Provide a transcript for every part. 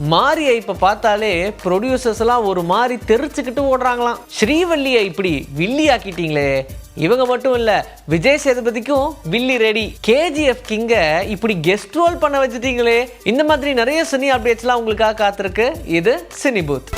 மாரியை இப்போ பார்த்தாலே ப்ரொடியூசர்ஸ்லாம் ஒரு மாதிரி தெரிச்சுக்கிட்டு ஓடுறாங்களாம். ஸ்ரீவல்லியை இப்படி வில்லி ஆக்கிட்டீங்களே இவங்க மட்டும் இல்லை விஜய் சேதுபதிக்கும் வில்லி ரெடி. கேஜிஎஃப் கிங்க இப்படி கெஸ்ட் ரோல் பண்ண வச்சுட்டீங்களே. இந்த மாதிரி நிறைய சினி அப்டேட்ஸ்லாம் உங்களுக்காக காத்திருக்கு. இது சினி பூத்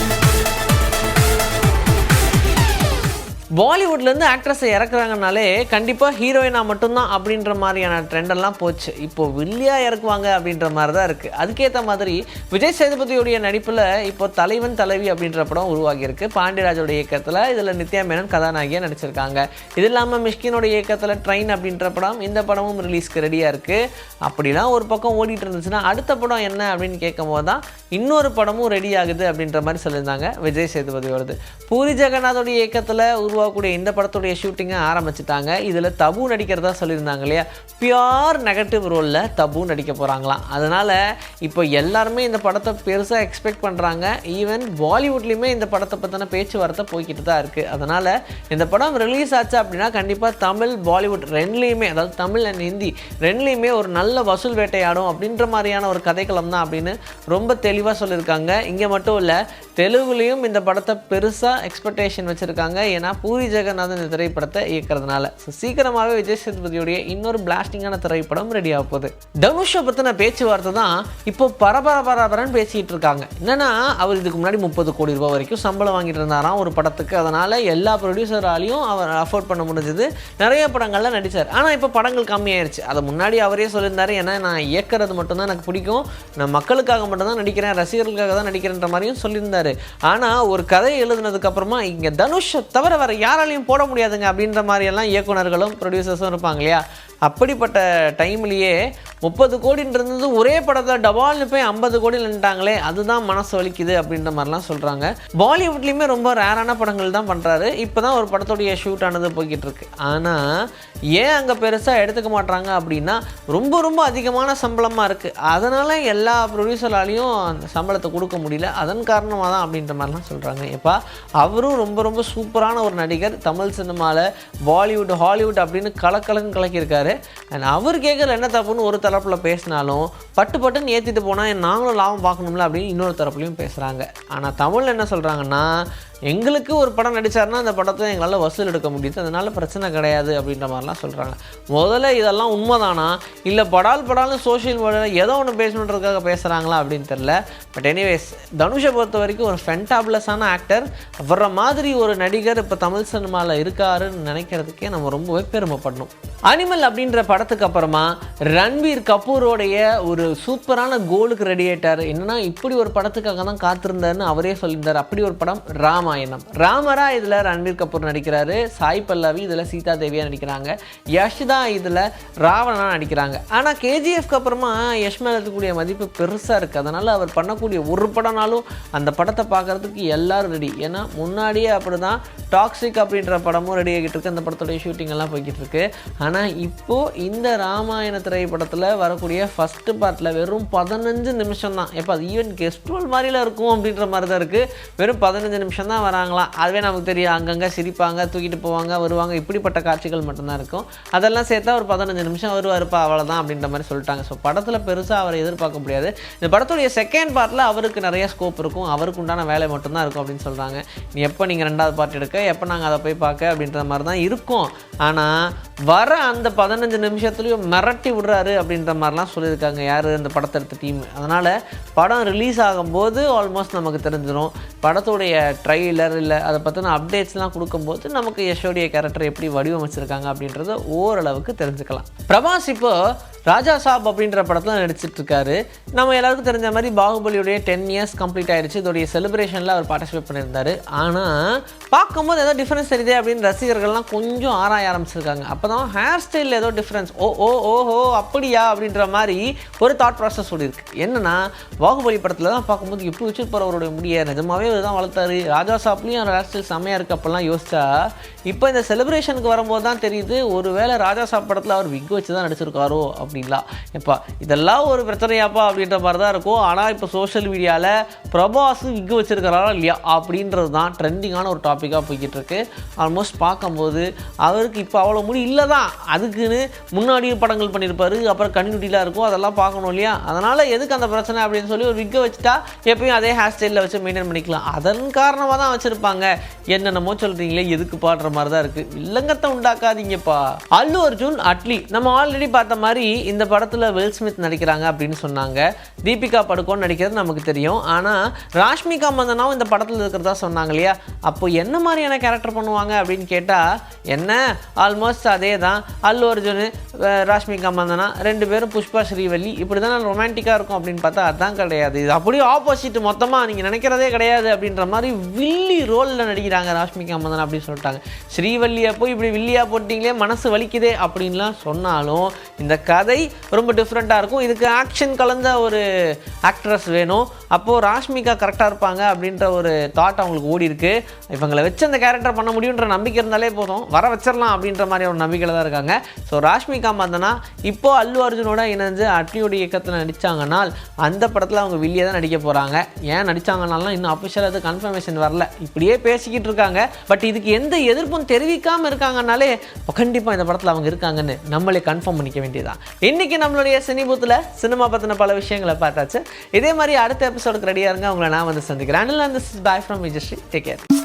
பாலிவுட்லேருந்து ஆக்ட்ரஸை இறக்குறாங்கனாலே கண்டிப்பாக ஹீரோயினா மட்டும்தான் அப்படின்ற மாதிரியான ட்ரெண்டெல்லாம் போச்சு. இப்போ வில்லியாக இறக்குவாங்க அப்படின்ற மாதிரி தான் இருக்குது அதுக்கேற்ற மாதிரி விஜய் சேதுபதியுடைய நடிப்பில் இப்போ தலைவன் தலைவி அப்படின்ற படம் உருவாகியிருக்கு. பாண்டியராஜோட இயக்கத்தில் இதில் நித்யா மேனன் கதாநாயகியாக நடிச்சிருக்காங்க. இது இல்லாமல் மிஷ்கினோட இயக்கத்தில் ட்ரெயின் அப்படின்ற படம் இந்த படமும் ரிலீஸ்க்கு ரெடியாக இருக்குது அப்படிலாம் ஒரு பக்கம் ஓடிட்டு இருந்துச்சுன்னா அடுத்த படம் என்ன அப்படின்னு கேட்கும் போது தான் இன்னொரு படமும் ரெடி ஆகுது அப்படின்ற மாதிரி சொல்லியிருந்தாங்க விஜய் சேதுபதியோடது. பூரி ஜெகநாதோட இயக்கத்தில் போகக்கூடிய இந்த படத்துடைய ஷூட்டிங்கை ஆரம்பிச்சிட்டாங்க. இதில் தபு நடிக்கிறதா சொல்லியிருந்தாங்க இல்லையா? பியோர் நெகட்டிவ் ரோலில் தபு நடிக்க போகிறாங்களாம் அதனால் இப்போ எல்லாருமே இந்த படத்தை பெருசாக எக்ஸ்பெக்ட் பண்ணுறாங்க ஈவன் பாலிவுட்லேயுமே இந்த படத்தை பற்றின பேச்சுவார்த்தை போய்கிட்டு தான் இருக்குது அதனால் இந்த படம் ரிலீஸ் ஆச்சு அப்படின்னா கண்டிப்பாக தமிழ் பாலிவுட் ரெண்டுலேயுமே அதாவது தமிழ் அண்ட் ஹிந்தி ரெண்டுலேயுமே ஒரு நல்ல வசூல் வேட்டையாடும் அப்படின்ற மாதிரியான ஒரு கதைக்களம் தான் அப்படின்னு ரொம்ப தெளிவாக சொல்லியிருக்காங்க. இங்கே மட்டும் இல்லை தெலுங்குலேயும் இந்த படத்தை பெருசாக எக்ஸ்பெக்டேஷன் வச்சுருக்காங்க. ஏன்னா பூரி ஜெகநாதன் இந்த திரைப்படத்தை இயக்கிறதுனால. ஸோ சீக்கிரமாகவே விஜய் சேதுபதியுடைய இன்னொரு பிளாஸ்டிங்கான திரைப்படம் ரெடி ஆக போகுது. தனுஷை பற்றின பேச்சுவார்த்தை தான் இப்போ பரபர பரபரன்னு பேசிகிட்டு இருக்காங்க. என்னென்னா அவர் இதுக்கு முன்னாடி முப்பது கோடி ரூபாய் வரைக்கும் சம்பளம் வாங்கிட்டு இருந்தாராம் ஒரு படத்துக்கு. அதனால் எல்லா ப்ரொடியூசராலையும் அவர் அஃபோர்ட் பண்ண முடிஞ்சது. நிறைய படங்களில் நடித்தார் ஆனால் இப்போ படங்கள் கம்மியாயிருச்சு. அதை முன்னாடி அவரே சொல்லியிருந்தார் ஏன்னா நான் இயக்கிறது மட்டும்தான் எனக்கு பிடிக்கும். நான் மக்களுக்காக மட்டும்தான் நடிக்கிறேன் ரசிகர்களுக்காக தான் நடிக்கிறேன்ற மாதிரியும் சொல்லியிருந்தார். ஆனால் ஒரு கதை எழுதுனதுக்கப்புறமா இங்கே தனுஷை தவிர வர யாராலையும் போட முடியாதுங்க அப்படின்ற மாதிரி எல்லாம் இயக்குனர்களும் ப்ரொடியூசர்ஸும் இருப்பாங்க இல்லையா? அப்படிப்பட்ட டைம்லேயே முப்பது கோடின்றது ஒரே படத்தில் டபால்னு போய் ஐம்பது கோடி நின்ட்டாங்களே அதுதான் மனசு வலிக்குது அப்படின்ற மாதிரிலாம் சொல்கிறாங்க பாலிவுட்லேயுமே ரொம்ப ரேரான படங்கள் தான் பண்ணுறாரு இப்போ தான் ஒரு படத்துடைய ஷூட் ஆனது போய்கிட்டு இருக்கு ஆனால் ஏன் அங்கே பெருசாக எடுத்துக்க மாட்றாங்க அப்படின்னா ரொம்ப ரொம்ப அதிகமான சம்பளமாக இருக்குது அதனால் எல்லா ப்ரொடியூசராலையும் அந்த சம்பளத்தை கொடுக்க முடியல. அதன் காரணமாக தான் அப்படின்ற மாதிரிலாம் சொல்கிறாங்க எப்பா அவரும் ரொம்ப ரொம்ப சூப்பரான ஒரு நடிகர். தமிழ் சினிமாவில் பாலிவுட் ஹாலிவுட் அப்படின்னு கலக்கலங்கு கலக்கியிருக்காரு. அண்ட் அவர் கேட்குற என்ன தப்புன்னு ஒரு தரப்பில் பேசினாலும் பட்டு பட்டுன்னு ஏற்றிட்டு போனால் நாங்களும் லாபம் பார்க்கணும்ல அப்படின்னு இன்னொரு தரப்புலையும் பேசுகிறாங்க ஆனால் தமிழ் என்ன சொல்கிறாங்கன்னா எங்களுக்கு ஒரு படம் நடித்தார்னா அந்த படத்தை எங்களால் வசூல் எடுக்க முடியுது. அதனால் பிரச்சனை கிடையாது அப்படின்ற மாதிரிலாம் சொல்கிறாங்க முதல்ல இதெல்லாம் உண்மைதானா? இல்லை படால் படாலும் சோஷியல் மீடியாவில் ஏதோ ஒன்று பேசணுன்றதுக்காக பேசுகிறாங்களா அப்படின்னு தெரில பட் எனிவேஸ் தனுஷை பொறுத்த வரைக்கும் ஒரு ஃபென்டாப்லஸான ஆக்டர் வர்ற மாதிரி ஒரு நடிகர் இப்போ தமிழ் சினிமாவில் இருக்காருன்னு நினைக்கிறதுக்கே நம்ம ரொம்பவே பெருமைப்படணும். அனிமல் அப்படின்ற படத்துக்கு அப்புறமா ரன்வீர் கபூரோடைய ஒரு சூப்பரான கோலுக்கு ரெடி என்னன்னா இப்படி ஒரு படத்துக்காக தான் காத்திருந்தாருன்னு அவரே சொல்லியிருந்தார். அப்படி ஒரு படம் ராமாயணம் ராமரா இதில் ரன்வீர் கபூர் நடிக்கிறாரு. சாய் பல்லவி இதில் சீதா தேவியா நடிக்கிறாங்க. யஷ் தான் இதில் ராவணனா நடிக்கிறாங்க. ஆனால் கேஜிஎஃப்க்கு அப்புறமா யஷ் மேலே இருக்கக்கூடிய மதிப்பு பெருசாக இருக்குது அதனால் அவர் பண்ணக்கூடிய ஒரு படம்னாலும் அந்த படத்தை பார்க்கறதுக்கு எல்லோரும் ரெடி ஏன்னா முன்னாடியே அப்படி தான் டாக்ஸிக் அப்படின்ற படமும் ரெடி ஆகிட்டு இருக்கு. அந்த படத்துடைய ஷூட்டிங் எல்லாம் போய்கிட்டு இருக்கு. ஆனால் இப்போது இந்த ராமாயண திரைப்படத்தில் வரக்கூடிய ஃபஸ்ட்டு பார்ட்டில் வெறும் பதினஞ்சு நிமிஷம் தான் எப்போ அது ஈவன் கெஸ்ட்ரோல் மாதிரிலாம் இருக்கும் அப்படின்ற மாதிரி தான் இருக்குது வெறும் பதினஞ்சு நிமிஷம் தான் வராங்களாம் அதுவே நமக்கு தெரியும். அங்கங்கே சிரிப்பாங்க தூக்கிட்டு போவாங்க வருவாங்க. இப்படிப்பட்ட காட்சிகள் மட்டும்தான் இருக்கும். அதெல்லாம் சேர்த்தா ஒரு பதினஞ்சு நிமிஷம் வருவாருப்பா அவ்வளோதான் அப்படின்ற மாதிரி சொல்லிட்டாங்க. ஸோ படத்தில் பெருசாக அவரை எதிர்பார்க்க முடியாது. இந்த படத்துடைய செகண்ட் பார்ட்டில் அவருக்கு நிறைய ஸ்கோப் இருக்கும். அவருக்கு உண்டான வேலை மட்டும்தான் இருக்கும் அப்படின்னு சொல்கிறாங்க நீ எப்போ நீங்கள் ரெண்டாவது பார்ட் எடுக்க? எப்போ நாங்கள் அதை போய் பார்க்க? அப்படின்ற மாதிரி தான் இருக்கும். ஆனால் வர அந்த பதினஞ்சு நிமிஷத்துலையும் மிரட்டி விடுறாரு அப்படின்ற மாதிரிலாம் சொல்லியிருக்காங்க. யார்? அந்த படத்தை எடுத்த டீம் அதனால் படம் ரிலீஸ் ஆகும்போது ஆல்மோஸ்ட் நமக்கு தெரிஞ்சிடும் படத்துடைய ட்ரை ட்ரைலர் இல்லை அதை பற்றின அப்டேட்ஸ்லாம் கொடுக்கும்போது நமக்கு யஷோடைய கேரக்டர் எப்படி வடிவமைச்சிருக்காங்க அப்படின்றத ஓரளவுக்கு தெரிஞ்சுக்கலாம். பிரபாஸ் இப்போ ராஜா சாப் அப்படின்ற படத்தில் நடிச்சிட்டு இருக்காரு நம்ம எல்லாருக்கும் தெரிஞ்ச மாதிரி பாகுபலியுடைய டென் இயர்ஸ் கம்ப்ளீட் ஆயிடுச்சு இதோடைய செலிப்ரேஷனில் அவர் பார்ட்டிசிபேட் பண்ணியிருந்தாரு. ஆனால் பார்க்கும்போது ஏதோ டிஃப்ரென்ஸ் தெரியுது அப்படின்னு ரசிகர்கள்லாம் கொஞ்சம் ஆராய ஆரம்பிச்சிருக்காங்க. அப்போ தான் ஹேர் ஸ்டைலில் ஏதோ டிஃப்ரென்ஸ் ஓ ஓ ஓஹோ அப்படியா? அப்படின்ற மாதிரி ஒரு தாட் ப்ராசஸ் ஓடி இருக்கு. என்னன்னா பாகுபலி படத்தில் தான் பார்க்கும்போது எப்படி வச்சுட்டு போகிறவருடைய முடிய. நிஜமாவே தான் வளர்த்தாரு. ராஜா சாப்லேயும் அவர் ஹேர் ஸ்டைல் செம்மையாக இருக்கு அப்போல்லாம் யோசிச்சா. இப்போ இந்த செலிப்ரேஷனுக்கு வரும்போது தான் தெரியுது ஒருவேளை ராஜா சாப் படத்தில் அவர் விக் வச்சு தான் நடிச்சிருக்காரோ அப்படின்லாம். இப்போ இதெல்லாம் ஒரு பிரச்சனையாப்பா அப்படின்ற மாதிரி தான் இருக்கும். ஆனால் இப்போ சோஷியல் மீடியாவில் பிரபாஸ் விக் வச்சிருக்கிறாரா இல்லையா அப்படின்றது தான் ட்ரெண்டிங்கான ஒரு டாப்பிக்காக போய்கிட்டு இருக்கு ஆல்மோஸ்ட் பார்க்கும்போது அவருக்கு இப்போ அவ்வளோ முடி இல்லை தான் அதுக்குன்னு முன்னாடியும் படங்கள் பண்ணியிருப்பார் அப்புறம் கண்ணுட்டிலாம் இருக்கும். அதெல்லாம் பார்க்கணும் இல்லையா? அதனால் எதுக்கு அந்த பிரச்சனை அப்படின்னு சொல்லி ஒரு விக்கை வச்சுட்டா எப்பயும் அதே ஹேர் ஸ்டைலில் வச்சு மெயின்டைன் பண்ணிக்கலாம். அதன் காரணமாக தான் வச்சுருப்பாங்க. என்னென்னமோ சொல்கிறீங்களே எதுக்கு பாடுற மாதிரி தான் இருக்குது வில்லங்கத்தை உண்டாக்காதீங்கப்பா. அல்லு அர்ஜுன் அட்லி. நம்ம ஆல்ரெடி பார்த்த மாதிரி இந்த படத்தில் வில் ஸ்மித் நடிக்கிறாங்க அப்படின்னு சொன்னாங்க. தீபிகா படுகோன் நடிக்கிறது நமக்கு தெரியும். ஆனால் ராஷ்மிகா மந்தனாவும் இந்த படத்தில் இருக்கிறதா சொன்னாங்க இல்லையா? அப்போ என்ன மாதிரியான கேரக்டர் பண்ணுவாங்க அப்படின்னு கேட்டால் என்ன? ஆல்மோஸ்ட் அதே தான் அல்லு அர்ஜுன் ராஷ்மிகா மந்தனா ரெண்டு பேரும் புஷ்பா ஸ்ரீவல்லி இப்படி தான் ரொமான்டிக்காக இருக்கும் அப்படின்னு பார்த்தா அதான் கிடையாது. இது அப்படியே ஆப்போசிட் மொத்தமாக நீங்கள் நினைக்கிறதே கிடையாது அப்படின்ற மாதிரி வில்லி ரோலில் நடிக்கிறாங்க ராஷ்மிகா மந்தனா அப்படின்னு சொல்லிட்டாங்க. ஸ்ரீவல்லியை போய் இப்படி வில்லியாக போட்டிங்களே மனசு வலிக்குதே அப்படின்லாம் சொன்னாலும் இந்த கதை ரொம்ப டிஃப்ரெண்ட்டாக இருக்கும். இதுக்கு ஆக்ஷன் கலந்த ஒரு ஆக்ட்ரஸ் வேணும். அப்போது ராஷ்மிகா கரெக்டாக இருப்பாங்க அப்படின்ற ஒரு தாட் அவங்களுக்கு ஓடி இருக்கு. இவங்களை வச்சு அந்த கேரக்டர் பண்ண முடியுன்ற நம்பிக்கை இருந்தாலே போதும். வர வச்சிடலாம் அப்படின்ற மாதிரி ஒரு நம்பிக்கையில் தான் இருக்காங்க. ஸோ ராஷ்மிகா மந்தனா இப்போ அல்லு அர்ஜுனோட இணைஞ்சு அட்லியோட இயக்கத்தில் நடித்தாங்கனால் அந்த படத்தில் அவங்க வில்லியை தான் நடிக்க போகிறாங்க ஏன் நடித்தாங்கனாலாம் இன்னும் அஃபிஷியலாக அது கன்ஃபர்மேஷன் வரல. இப்படியே பேசிக்கிட்டு இருக்காங்க. பட் இதுக்கு எந்த எதிர்ப்பும் தெரிவிக்காமல் இருக்காங்கனாலே கண்டிப்பாக இந்த படத்தில் அவங்க இருக்காங்கன்னு நம்மளே கன்ஃபார்ம் பண்ணிக்க வேண்டியதான் இன்னைக்கு நம்மளுடைய சினிபூத்தில் சினிமா பற்றின பல விஷயங்களை பார்த்தாச்சு. இதே மாதிரி அடுத்த எபிசோடுக்கு ரெடியாக இருங்க. உங்களை நான் வந்து சந்திக்கிறேன். அண்ட் அந்த bye from Vijayasri take care